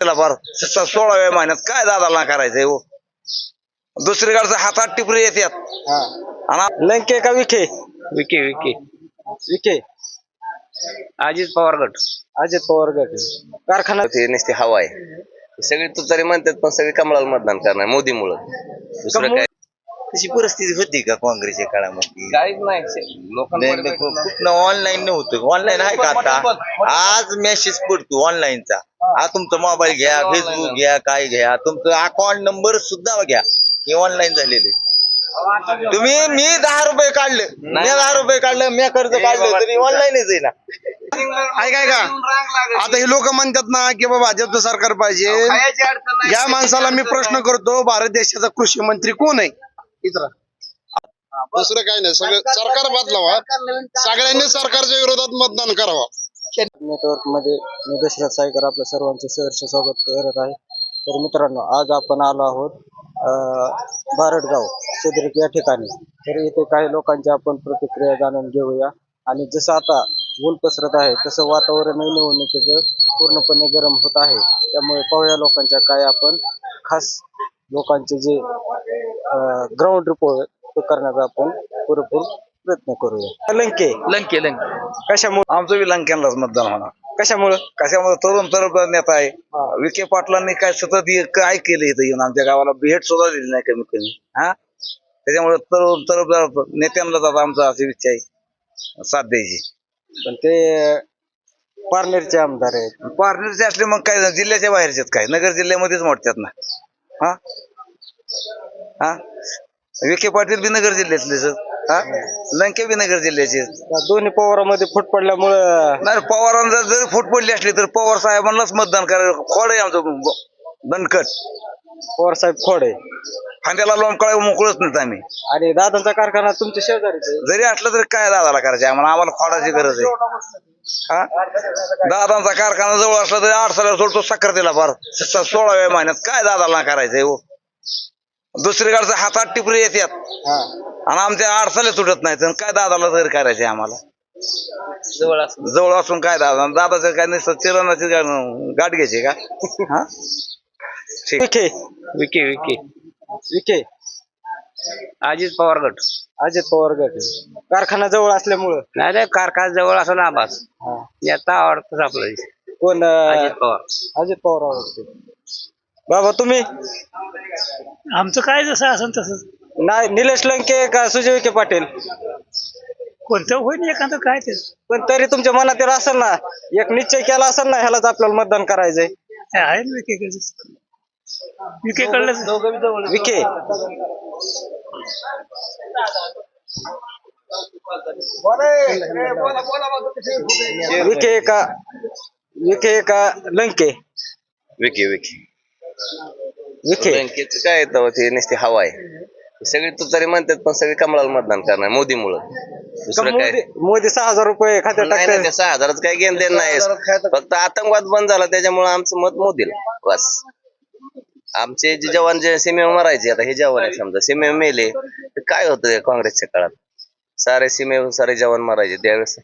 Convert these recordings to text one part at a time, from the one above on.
त्याला फार सोळाव्या महिन्यात काय दादाला करायचंय हो? दुसरीकडचं हातात टिपरी येतात आणि लंके का विखे? विके विके विखे. अजित पवार गट. अजित पवार गट. कारखाना ते नुसती हवा आहे. सगळी तू तरी म्हणतात पण सगळे कमळाला मतदान करणार मोदीमुळं. दुसरं काय? तशी परिस्थिती होती का काँग्रेसच्या काळामध्ये? काहीच नाही. खूप ऑनलाईन नव्हतं. ऑनलाईन आहे का आता? आज मेसेज पडतो ऑनलाईनचा हा. तुमचा मोबाईल घ्या फेसबुक घ्या काय घ्या. तुमचं अकाउंट नंबर सुद्धा घ्या. हे ऑनलाईन झालेले तुम्ही मी दहा रुपये काढले. मी दहा रुपये काढलं मी कर्ज काढलं तरी ऑनलाईनच आहे ना. आहे काय का आता हे लोक म्हणतात ना की बाबा भाजपचं सरकार पाहिजे. या माणसाला मी प्रश्न करतो भारत देशाचा कृषी मंत्री कोण आहे? इतर. दुसरं काय नाही सगळं सरकार बदलावा सगळ्यांनी सरकारच्या विरोधात मतदान करावं. नेटवर्कमध्ये मी दशरथ साईकर आपल्या सर्वांचे सहर्ष स्वागत करत आहे. तर मित्रांनो आज आपण आलो आहोत बारडगाव शेद्रिक या ठिकाणी. तर इथे काही लोकांची आपण प्रतिक्रिया जाणून घेऊया. आणि जसं आता ऊन पसरत आहे तसं वातावरणही निवडणुकीचं पूर्णपणे गरम होत आहे. त्यामुळे पाहूया लोकांच्या काय आपण खास लोकांचे जे ग्राउंड रिपोर्ट ते करण्याचा आपण पुरेपूर प्रयत्न करूया. लंके. लंके लंके. कशामुळे? आमचं बी लंक्यांनाच मतदान होणार. कशामुळं? कशामध्ये तरुण तरुण नेता आहे. विखे पाटलांनी काय सतत काय केलं इथं येऊन आमच्या गावाला. भेट सुद्धा दिली नाही कमीत कमी हा? त्याच्यामुळे तरुण तरुण नेत्यांनाच आता आमचा अशी इच्छा आहे. साथ द्यायची. पण ते पारनेरचे आमदार आहेत. पार्टनरचे असले मग काय? जिल्ह्याच्या बाहेरचे काय? नगर जिल्ह्यामध्येच मोडतात ना. हा? हा? विखे पाटील बी नगर जिल्ह्यातले सर. हा? लंके बी नगर जिल्ह्याचे दोन्ही पवारामध्ये फूट पडल्यामुळं नाही पवारांना जर फूट पडली असली तर पवार साहेबांनाच मतदान करायला खोड आहे आमचं ब- दणकट पवार साहेब खोडे. खांद्याला लोंबकळा मोकळच नाहीत आम्ही. आणि दादांचा कारखाना तुमच्या शेजारीच आहे. जरी असलं तरी काय दादाला करायचं? आम्हाला आम्हाला खोडाची गरज आहे. हा? दादांचा कारखाना जवळ असला तरी आठ साला सोडतो साखर दिला फार स- सोळाव्या महिन्यात काय दादाला करायचंय हो? दुसरीकडचं हातात टिपरी येतात हा. आणि आमच्या आठ साले सुटत नाहीत. आणि काय दादाला तरी करायचंय आम्हाला? जवळ असं जवळ असून काय दादा? दादाचं काय नुसतं चिरणाची गाठ घ्यायची का? हा? ठीक विखे विके विके विखे अजित पवार गट अजित पवार गट कारखाना जवळ असल्यामुळं. नाही रे कारखाना जवळ असं ना आभास. येता आवडतच आपलं कोण अं, अजित पवार अजित पवार आवडते. बाबा तुम्ही? आमचं काय जसं असेल तसं नाही निलेश लंके का सुजय विखे पाटील? कोणतं होईल एखादं काय ते. पण तरी तुमच्या मनात असेल ना एक निश्चय केला असेल ना ह्यालाच आपल्याला मतदान करायचंय. आहे ना विकेकडलं विखे विखे का विखे का लंके. विके विके. विखे बँकेचं काय येतं ते नुसती हवा आहे. सगळी तू तरी म्हणतात पण सगळे कमळाला मतदान करणार मोदीमुळं. दुसरं काय? मोदी मोदी सहा हजार रुपये खात्यात नाही ना टाकतात त्या सहा हजाराचं काय घेणं देणं नाही. फक्त आतंकवाद बंद झाला त्याच्यामुळे आमचं मत मोदीला. बस. आमचे जे जवान जे सीमेवर मरायचे आता हे जवान आहे समजा. सीमेवर मेले तर काय होतं काँग्रेसच्या काळात? सारे सीमेवर सारे जवान मरायचे त्यावेळेस.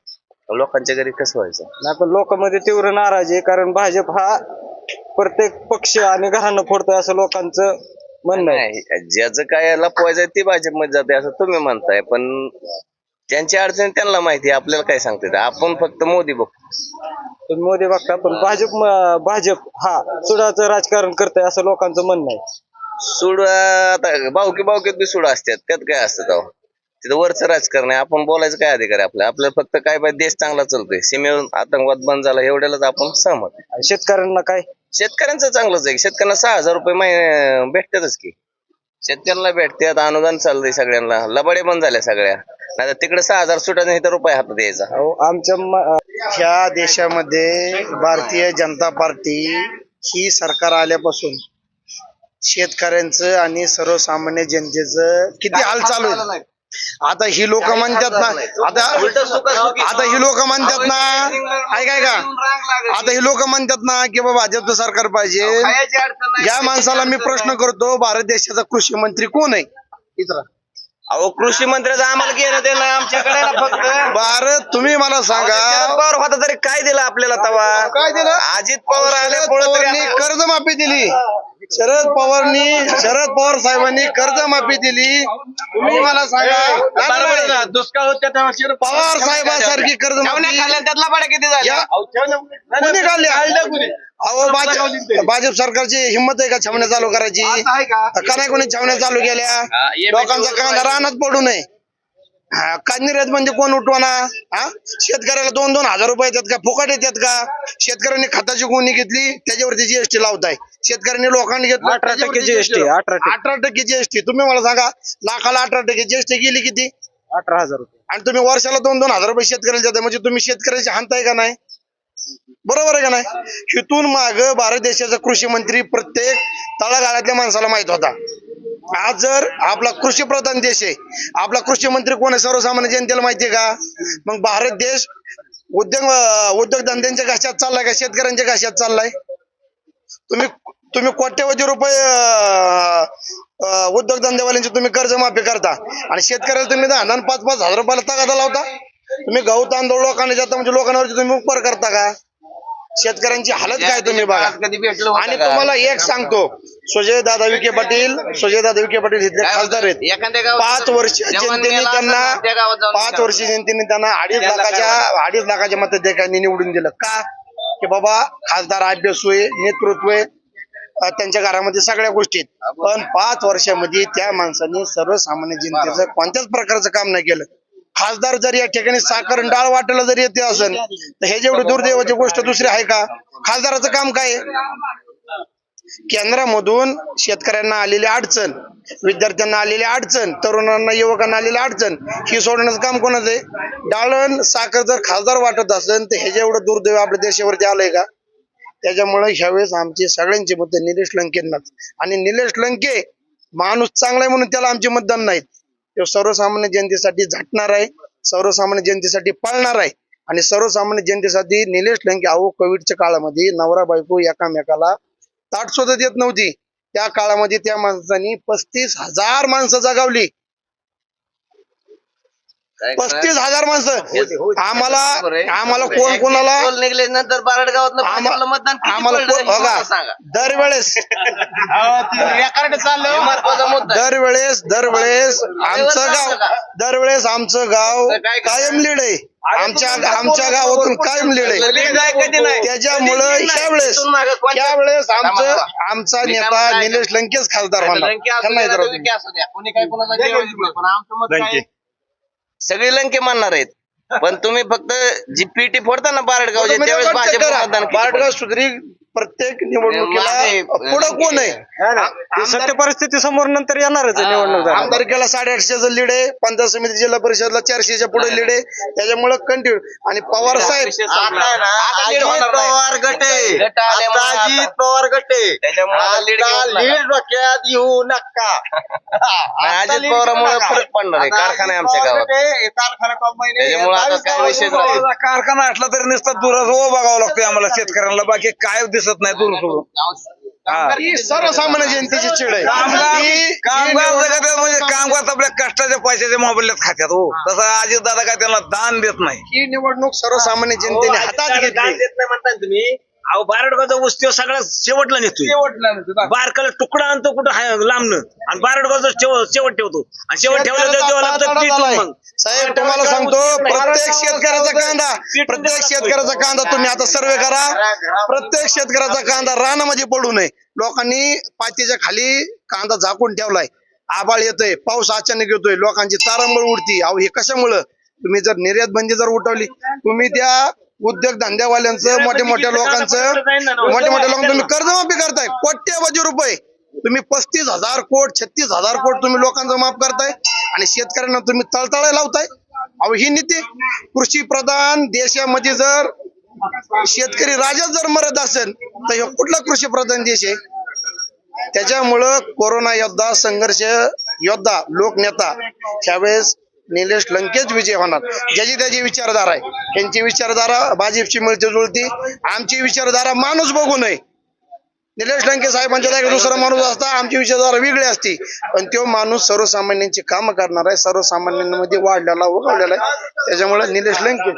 लोकांच्या घरी कसं व्हायचं? नाही पण लोकांमध्ये तीव्र नाराजी आहे कारण भाजप हा प्रत्येक पक्ष आणि घरानं फोडतोय असं लोकांचं म्हणणं आहे. नाही ज्याचं काय लपवायचं ते भाजपमध्ये जाते असं तुम्ही म्हणताय. पण त्यांची अडचण त्यांना माहिती आहे आपल्याला काय सांगते. आपण फक्त मोदी बघतो. तुम्ही मोदी बघता पण भाजप म- भाजप हा सुडाचं राजकारण करतोय असं लोकांचं म्हणणं आहे. सूड आता बावकी बावकीत बी सूड असतात. त्यात काय असतं तेव्हा तिथं वरचं राजकारण आहे. आपण बोलायचं काय अधिकार आहे आपल्या आपल्याला फक्त काय पाहिजे? देश चांगला चालतोय. सीमेवर आतंकवाद बंद झाला एवढ्यालाच आपण सहमत. आणि शेतकऱ्यांना काय? शेतकऱ्यांचं चांगलंच आहे. शेतकऱ्यांना सहा हजार रुपये महिने भेटतातच की. शेतकऱ्यांना भेटतात अनुदान चाललंय सगळ्यांना. लबाडे बंद झाल्या सगळ्या. नाही तिकडे सहा हजार सुटायचं नाही तर रुपये हातात यायचा. अहो, आमच्या म- ह्या देशामध्ये भारतीय जनता पार्टी ही सरकार आल्यापासून शेतकऱ्यांचं आणि सर्वसामान्य जनतेचं किती हाल चालू आहे आता ही लोक म्हणतात ना आता आता ही लोक म्हणतात ना ऐकाय का आता ही लोक म्हणतात ना की बाबा भाजपचं सरकार पाहिजे. या माणसाला मी प्रश्न करतो भारत देशाचा कृषी मंत्री कोण आहे? इतर. अहो कृषी मंत्र्याचं आम्हाला घेणं देणं आमच्याकडे ना फक्त भारत तुम्ही मला शरद सांगा पवार होता तरी काय दिलं आपल्याला तवा काय दिलं अजित पवार शरद आल्यामुळे पवारांनी कर्जमाफी दिली शरद पवारनी शरद पवार साहेबांनी कर्जमाफी दिली तुम्ही मला सांगा दुष्काळ होत्या तेव्हा शरद पवार साहेबांसारखी कर्जमाफी त्यातला पाड्या किती झाल्या या- कोणी काढल्या अहो भाजप भाजप सरकारची हिंमत आहे का छावण्या चालू करायची? का? नाही कोणी छावण्या चालू केल्या? लोकांचा कांदा रानात पडू नये. हा, निर्यात म्हणजे कोण उठवाना? हा? शेतकऱ्याला दोन दोन हजार रुपये येतात का? फुकट येतात का? शेतकऱ्यांनी खताची गुन्हे घेतली त्याच्यावरती जीएसटी लावताय. शेतकऱ्यांनी लोकांनी घेतलं अठरा टक्के जीएसटी अठरा टक्के. अठरा टक्के जीएसटी तुम्ही मला सांगा लाखाला अठरा टक्के जीएसटी गेली किती? अठरा हजार रुपये. आणि तुम्ही वर्षाला दोन दोन हजार रुपये शेतकऱ्याला देताय म्हणजे तुम्ही शेतकऱ्याची हानताय का नाही? बरोबर आहे का नाही? इथून माग भारत देशाचा कृषी मंत्री प्रत्येक तळागाळातल्या माणसाला माहीत होता. आज जर आपला कृषी प्रधान देश आहे आपला कृषी मंत्री कोण आहे? सर्वसामान्य जनतेला माहितीये का? मग भारत देश उद्योग उद्योगधंद्यांच्या घशात चाललाय का? शेतकऱ्यांच्या घशात चाललाय? तुम्ही तुम्ही कोट्यवधी रुपये अं, अं, उद्योगधंदेवाल्यांची तुम्ही कर्जमाफी करता आणि शेतकऱ्याला तुम्ही दहा पाच पाच हजार रुपयाला तगादा लावता? तुम्ही गहू तांदूळ लोकांना जाता म्हणजे लोकांवरती तुम्ही उपकार करता का? शेतकऱ्यांची हालत काय तुम्ही बघा. कधी भेटलो आणि तुम्हाला एक सांगतो. सुजय दादा विखे पाटील सुजय दादा विखे पाटील इथले खासदार आहेत. एखाद्या गावात पाच वर्ष जेवण जनतेने त्यांना असेल, त्या गावात जाऊन पाच विचारा. वर्ष जनतेने त्यांना अडीच त्याला लाखाच्या अडीच लाखाच्या मताधिकाऱ्यांनी निवडून दिलं. का? की बाबा खासदार अभ्यासू आहे नेतृत्व आहे. अं, त्यांच्या घरामध्ये सगळ्या गोष्टी आहेत. पण पाच वर्षामध्ये त्या माणसाने सर्वसामान्य जनतेचं कोणत्याच प्रकारचं काम नाही केलं. खासदार जर या ठिकाणी साखर डाळ वाटायला जर येते असेल तर हे जेवढी दुर्दैवाची गोष्ट दुसरी आहे का? खासदाराचं काम काय आहे? केंद्रामधून शेतकऱ्यांना आलेली अडचण विद्यार्थ्यांना आलेली अडचण तरुणांना युवकांना आलेली अडचण ही सोडण्याचं काम कोणाचं आहे? डाळण साखर जर खासदार वाटत असेल तर हे जेवढं दुर्दैव आपल्या देशावरती आलंय का? त्याच्यामुळे ह्यावेळेस आमची सगळ्यांची मत निलेश लंकेंनाच. आणि निलेश लंके माणूस चांगला आहे म्हणून त्याला आमचे मतदान नाहीत. तो सर्वसामान्य जनतेसाठी झटणार आहे सर्वसामान्य जनतेसाठी पळणार आहे आणि सर्वसामान्य जनतेसाठी निलेश लंके अहो कोविडच्या काळामध्ये नवरा बायको एकामेकाला ताट सुद्धा देत नव्हती. त्या काळामध्ये त्या माणसांनी पस्तीस हजार माणसं जगावली. पस्तीस हजार माणसं. आम्हाला आम्हाला कोण कोणाला निघले नंतर बारड गावात मतदान आम्हाला हे सांगा. दरवेळेस हे. दरवेळेस दरवेळेस आमचं गाव दरवेळेस आमचं गाव? कायम लीड आहे. आमच्या आमच्या गावातून कायम लीड आहे. त्याच्यामुळं कोणत्या- त्यावेळेस आमचं. आमचा नेता निलेश लंकेच खासदार म्हणणार सगळे लंके मानणार आहेत. पण तुम्ही फक्त जी पीटी फोडता ना बारडगावचे तुम्ही त्यावेळेस भाजप बारडगाव सुधरी प्रत्येक निवडणुकीला पुढं कोण आहे सत्य परिस्थिती समोर नंतर येणारच आहे निवडणूक. आमदारकीला साडेआठशेचं लीड आहे पंचायत समिती जिल्हा परिषदला चारशेच्या पुढे लीड आहे त्याच्यामुळे कंटिन्यू आणि पवार साहेब आता आहे ना आता लीड अजित होणार नाही. पवार गटे अजित पवार गटे लीड. लीड डोक्यात येऊ नका आता अजित लीड पवारामुळे घेऊ नका. फरक पडणार आहे. कारखाना आहे आमच्या पवार गावात. हे कारखाना. त्याच्यामुळे कारखाना असला तरी नुसतं दुरच हो बघावं लागतोय आम्हाला शेतकऱ्यांना बाकी काय दिसत नाही दूर सोडून. ही. सर्वसामान्य जनतेची चिड आहे. कामगार ही- कामगार निवडणूक जगत म्हणजे कामगार आपल्या कष्टाच्या पैशाच्या मोबाईलात खात्यात हो. तसं अजित दादा काय त्यांना दान देत नाही. ही निवडणूक सर्वसामान्य जनतेने हातात घेतली. अहो बारडगावचा उत्सव सगळा शेवटला नेतोय. बारकाला तुकडा आणतो कुठं हाय- लांबनं. आणि बारडगावचा शेवट शेवट ठेवतो. आणि शेवट ठेवला तर शेतकऱ्याचा झालाय. मग. साहेब तुम्हाला सांगतो प्रत्येक शेतकऱ्याचा कांदा प्रत्येक शेतकऱ्याचा कांदा तुम्ही आता सर्वे करा. प्रत्येक शेतकऱ्याचा कांदा रानामध्ये पडू नये. लोकांनी पातीच्या खाली कांदा झाकून ठेवलाय. आबाळ येतोय पाऊस अचानक येतोय लोकांची तारांबळ उडती. अहो हे कशामुळं? तुम्ही जर निर्यात बंदी जर उठवली तुम्ही त्या उद्योग धंद्यावाल्यांचं मोठ्या मोठ्या लोकांचं मोठ्या मोठ्या लोकांना तुम्ही कर्जमाफी करताय कोट्यवधी रुपये. तुम्ही पस्तीस हजार कोट छत्तीस हजार कोट तुम्ही लोकांचं माफ करताय आणि शेतकऱ्यांना तुम्ही तळतळाय लावताय. अहो ही नीती कृषी प्रधान देशामध्ये जर शेतकरी राजा जर मरत असेल तर हे कुठला कृषी प्रधान देश आहे? त्याच्यामुळं कोरोना योद्धा संघर्ष योद्धा लोकनेता त्यावेळेस निलेश लंकेच विजय होणार. ज्याची त्याची विचारधारा आहे. त्यांची विचारधारा भाजपची मिळते जुळती. आमची विचारधारा माणूस बघू नये. निलेश लंके साहेबांच्या जागी दुसरा माणूस असता आमची विचारधारा वेगळी असती. पण तो माणूस सर्वसामान्यांची कामं करणार आहे. सर्वसामान्यांमध्ये वाढलेला उगवलेला आहे. त्याच्यामुळे निलेश लंके.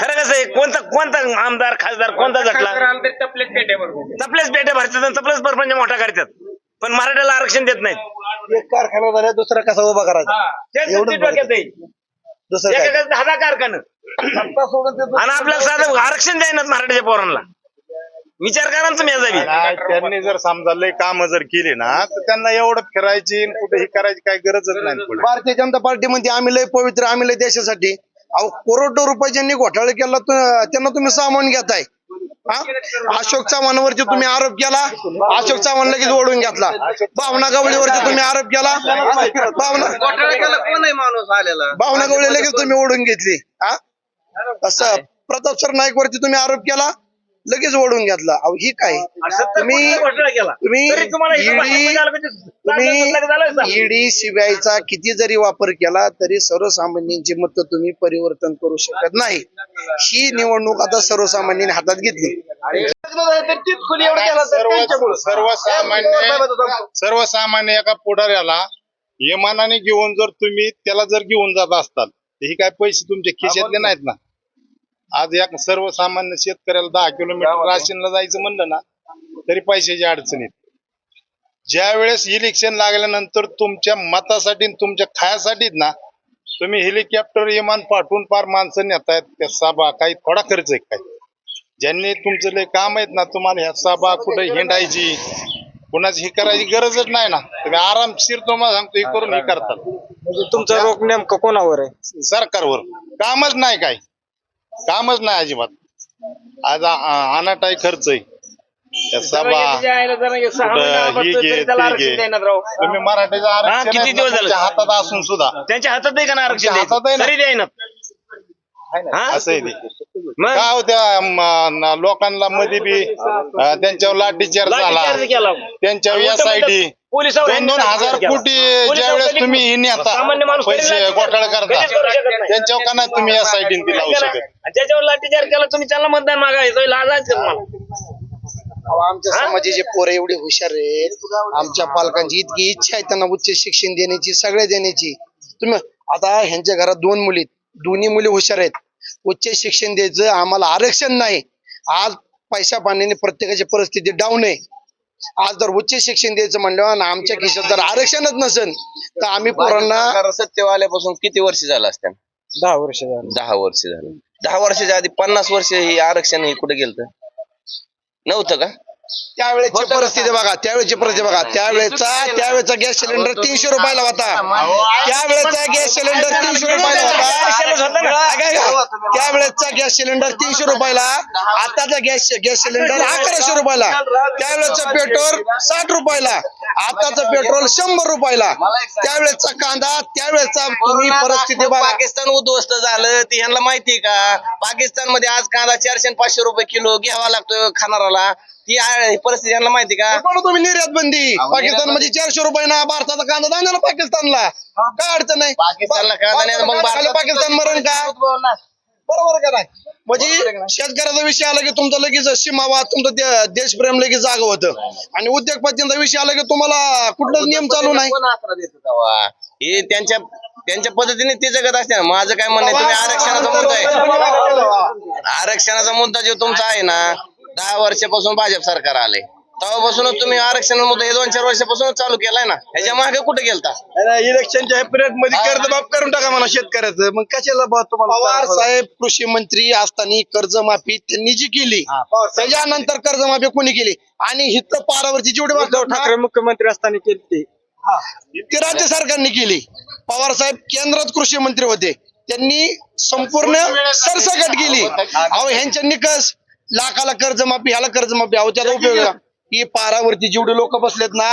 खरं कसं आहे कोणता कोणता आमदार खासदार कोणता झटला तपलेच पेटे भरतात आणि तपलेच परपंच मोठा करतात. पण मराठ्याला आरक्षण देत नाहीत. एक कारखाना झाला दुसरा कसा उभा करायचा? एवढं डोक्यात. दुसरं काय? दहा दहा कारखानं. आणि आपल्याला साधं आरक्षण द्यायनात मराठ्याच्या पोरांना. विचार करा ना तुम्ही याचा बी. नाही, त्यांनी जर समजा लय काम जर केली ना तर त्यांना एवढं फिरायची आणि कुठे ही करायची काही गरजच नाही पुढे. भारतीय जनता पार्टी म्हणते आम्ही लय पवित्र आम्ही लय देशासाठी. अहो करोडो रुपये ज्यांनी घोटाळा केला तु- त्यांना तुम्ही सामावून घेताय? अशोक चव्हाणवरती तुम्ही आरोप केला? अशोक चव्हाण लगेच ओढून घेतला. भावना गवळीवरती तुम्ही आरोप केला? भावना भावना गवळी लगेच तुम्ही ओढून घेतली. हा? असं प्रताप सर नाईक वरती तुम्ही आरोप केला? लगेच ओढून घेतला. अहो ही काय? तुम्ही तुम्ही. तुम्ही ईडी सीबीआयचा किती जरी वापर केला तरी सर्वसामान्यांची मत तुम्ही परिवर्तन करू शकत नाही. ही निवडणूक आता सर्वसामान्यांनी हातात घेतली. सर्व सर्वसामान्य सर्वसामान्य एका पुढाऱ्याला इमानाने घेऊन जर तुम्ही त्याला जर घेऊन जात असताल तर ही काय पैसे तुमच्या खिशातले नाहीत ना? आज या सर्वसामान्य शेतकऱ्याला दहा किलोमीटर राशीनला जायचं म्हणलं ना तरी पैशाची अडचण येते. ज्या वेळेस इलेक्शन लागल्यानंतर तुमच्या मतासाठी तुमच्या खायासाठीच ना तुम्ही हेलिकॉप्टर विमान पाठवून पार माणसं नेतायत त्या सभा काही थोडा खर्च आहे काय? ज्यांनी तुमचं लय काम आहेत ना तुम्हाला ह्या सभा कुठे हिंडायची कुणाची ही करायची गरजच नाही ना. तुम्ही आरामशीर तुम्हाला सांगतो हे करून हे करतात. म्हणजे तुमचा रोग नेमकं कोणावर आहे? सरकारवर. कामच नाही काय. कामच नाही अजिबात आज अनाटाई खर्च आहे त्या सभा कुठं ही घे, ते घे. तुम्ही मराठीचं हा, आरक्षण किती आहे ना दिवस झाले? तुमच्या हातात असून सुद्धा त्यांच्या हातात आहे का ना आरक्षण त्यांच्या हातात आहे द्यायचं? ना. तरी हा? असं आहे ते मग का हो त्या म, न- लोकांना मध्ये बी अं, त्यांच्यावर लाठीचार्ज झाला लाठीचार्ज केला त्यांच्यावर उलटं एस आय डी पोलिसावर दोन दोन हजार. कोटी ज्या वेळेस तुम्ही हे नेता सामान्य माणूस कधी पैसे घोटाळा करता. कधीच करू शकत नाही. त्यांच्यावर का नाही तुम्ही एस आय डी लावू ऐका ना, शकत आणि त्याच्यावर लाठीचार्ज केला तुम्ही त्यांना मतदान मागायचं लाजायचं तुम्हाला अहो, आमच्या समाजाचे पोरं एवढे हुशार आहेत. आमच्या पालकांची इतकी इच्छा आहे त्यांना उच्च शिक्षण देण्याची सगळ्या देण्याची. तुम्ही आता ह्यांच्या घरात दोन मुली आहेत. दोन्ही मुली हुशार आहेत. उच्च शिक्षण द्यायचं आम्हाला आरक्षण नाही. आज पैसा पाण्याने प्रत्येकाची परिस्थिती डाऊन आहे. आज जर उच्च शिक्षण द्यायचं म्हणल्यावर आणि आमच्या खिशात जर आरक्षणच नसेल तर आम्ही पोरांना सरकार सत्तेवर आल्यापासून किती वर्ष झालं असत्या? दहा वर्ष झाली. दहा वर्ष झालं. दहा वर्षाच्या आधी पन्नास वर्ष हे आरक्षण हे कुठे गेलं नव्हतं का? त्यावेळेची परिस्थिती बघा त्यावेळेची परिस्थिती बघा. त्यावेळेचा त्यावेळेचा गॅस सिलेंडर तीनशे रुपयाला होता. त्यावेळेचा गॅस सिलेंडर तीनशे रुपयाला होता. त्यावेळेचा गॅस सिलेंडर तीनशे रुपयाला आताचा गॅस गॅस सिलेंडर अकराशे रुपयाला. त्यावेळेचं पेट्रोल साठ रुपयाला. आताचं पेट्रोल शंभर रुपयाला. त्यावेळेचा कांदा त्यावेळेचा तुम्ही परिस्थिती बघा. पाकिस्तान उद्ध्वस्त झालं. ती ह्यांना माहिती का? पाकिस्तानमध्ये आज कांदा चारशे आणि पाचशे रुपये किलो घ्यावा लागतो खाणाराला आ- परिस्थिती ह्यांना माहिती का? तुम्ही निर्यात बंदी? पाकिस्तानमध्ये चारशे रुपये ना भारताचा कांदा दांडाला पाकिस्तानला. काय अडचण नाही. पाकिस्तानला कांदा नाही, मग भारताला भारतात- पाकिस्तान मरण का? बरोबर का नाही? म्हणजे शेतकऱ्याचा विषय आला की तुमचा लगेच सीमावाद तुमचं दे- देशप्रेम लगेच जाग होतं. आणि उद्योगपतींचा विषय आला की तुम्हाला कुठलाच नियम चालू नाही. कोण आसरा देतं तेव्हा? हे त्यांच्या त्यांच्या पद्धतीने ते जगत असते ना माझं काय म्हणणं आहे तुम्ही आरक्षणाचा मुद्दा आहे. आरक्षणाचा मुद्दा जो तुमचा आहे ना दहा वर्षापासून भाजप सरकार आले तेव्हापासूनच तुम्ही आरक्षण मुद्दा हे दोन चार वर्षापासूनच चालू केलाय ना? ह्याच्या मागे कुठे गेलता? इलेक्शनच्या पिरियडमध्ये कर्जमाफ करून टाका मला शेतकऱ्याचं. मग कशाला पवार साहेब कृषी मंत्री असताना कर्जमाफी त्यांनी जी केली त्याच्यानंतर कर्जमाफी कोणी केली? आणि हित पारावरची जेवढे उद्धव ठाकरे मुख्यमंत्री असताना केली ती. ती राज्य सरकारने केली. पवार साहेब केंद्रात कृषी मंत्री होते. त्यांनी संपूर्ण सरसकट केली. अहो ह्यांच्या निकष लाखाला कर्जमाफी ह्याला कर्जमाफी. अहो त्याचा उपयोग का? पारावरती जेवढे लोक बसलेत ना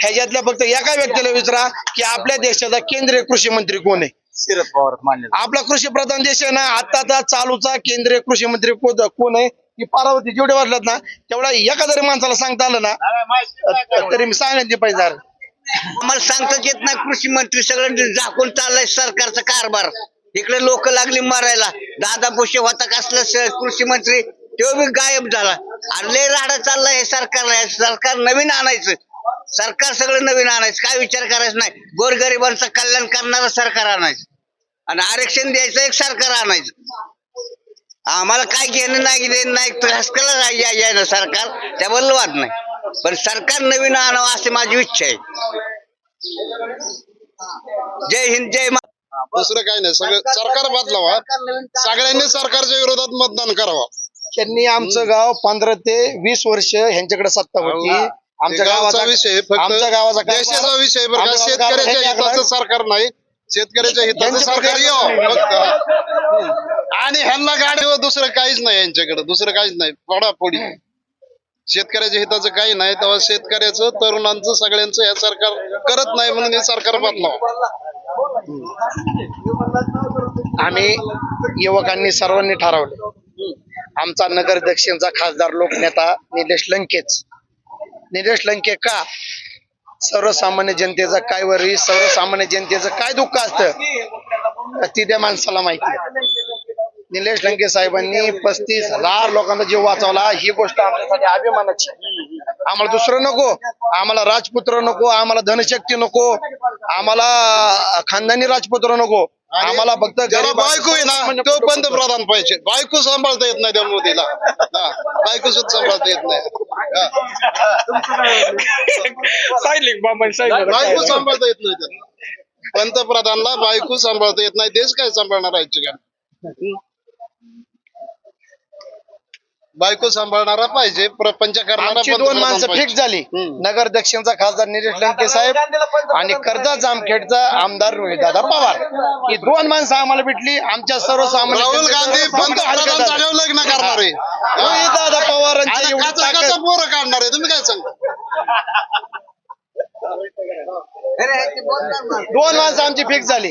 ह्याच्यातल्या फक्त एका व्यक्तीला विचारा की आपल्या देशाचा केंद्रीय कृषी मंत्री कोण आहे? शरद पवार मान्य आपला कृषी प्रधान देश आहे ना आताचा चालूचा केंद्रीय कृषी मंत्री कोण आहे? की पारावरती जेवढे वाटल्यात ना तेवढा एका जरी माणसाला सांगता आलं ना तरी मी सांगितले पाहिजे. आम्हाला सांगताच येत नाही कृषी मंत्री सगळं झाकून चाललाय सरकारचा कारभार. इकडे लोक लागली मारायला. दादा भुसे होता कसलं कृषी मंत्री? तो बी गायब झाला. आणि लय राडा चालला हे सरकारला. सरकार नवीन आणायचं. सरकार सगळं नवीन आणायचं. काय विचार करायचं नाही. गोरगरिबांचं कल्याण करणारं सरकार आणायचं. आणि आरक्षण द्यायचं एक सरकार आणायचं. आम्हाला काय घेणं नाही देणं नाही. त्रासकाला ना सरकार त्याबद्दल वाद नाही. पण सरकार नवीन आणावं अशी माझी इच्छा आहे. जय हिंद जय दुसरं काही नाही. सगळं सरकार बदलावा. सगळ्यांनी सरकारच्या विरोधात मतदान करावं. त्यांनी आमचं गाव पंधरा ते वीस वर्ष ह्यांच्याकडे सत्ता होती. आमच्या गावचा विषय आमच्या गावाचा देशाचा विषय बरं का. शेतकऱ्याच्या हिताचं सरकार नाही. शेतकऱ्याच्या हिताचं सरकार फक्त. आणि ह्यांना गाडी दुसरं काहीच नाही यांच्याकडे दुसरं काहीच नाही. पडापोडी शेतकऱ्याच्या हिताचं काही नाही. तेव्हा शेतकऱ्याचं तरुणांचं सगळ्यांचं हे सरकार करत नाही म्हणून हे सरकार बदलावं आम्ही युवकांनी सर्वांनी ठरवलं. आमचा नगर दक्षिणचा खासदार लोकनेता निलेश लंकेच. निलेश लंके का? सर्वसामान्य जनतेचा काय वरी? सर्वसामान्य जनतेचं काय दुःख असतं? तिथे ती त्या माणसाला माहिती निलेश लंके साहेबांनी पस्तीस हजार लोकांचा जीव वाचवला. ही गोष्ट आमच्यासाठी अभिमानाची आम्हाला दुसरं नको. आम्हाला राजपुत्र नको. आम्हाला धनशक्ती नको. आम्हाला खानदानी राजपुत्र नको. आम्हाला फक्त ज्याला बायको आहे ना तो पंतप्रधान पाहिजे. बायको सांभाळता येत नाही त्या मोदीला. हा, बायको सुद्धा सांभाळता येत नाही. हा. बायको सांभाळता येत नाही त्याला पंतप्रधानला बायको सांभाळता येत नाही. देश काय सांभाळणार आहे का बायको सांभाळणारा पाहिजे प्रपंच करणारा आमची दोन पंतप्रधान माणसं पाहिजे. फिक्स झाली. हम्म. नगर दक्षिणचा खासदार निलेश लंके साहेब आणि कर्जत जामखेडचा आमदार रोहितदादा पवार. ही दोन माणसं आम्हाला भेटली. आमच्या सर्वसामान्य राहुल जनतेचं गांधी पंतप्रधान. झाल्यावर लग्न करणार आहे. रोहितदादा पवारांची आता एवढी काचा ताकद- काचा पोरं काढणार आहे. तुम्ही काय सांगता? दोन माणसं आमची फिक्स झाली.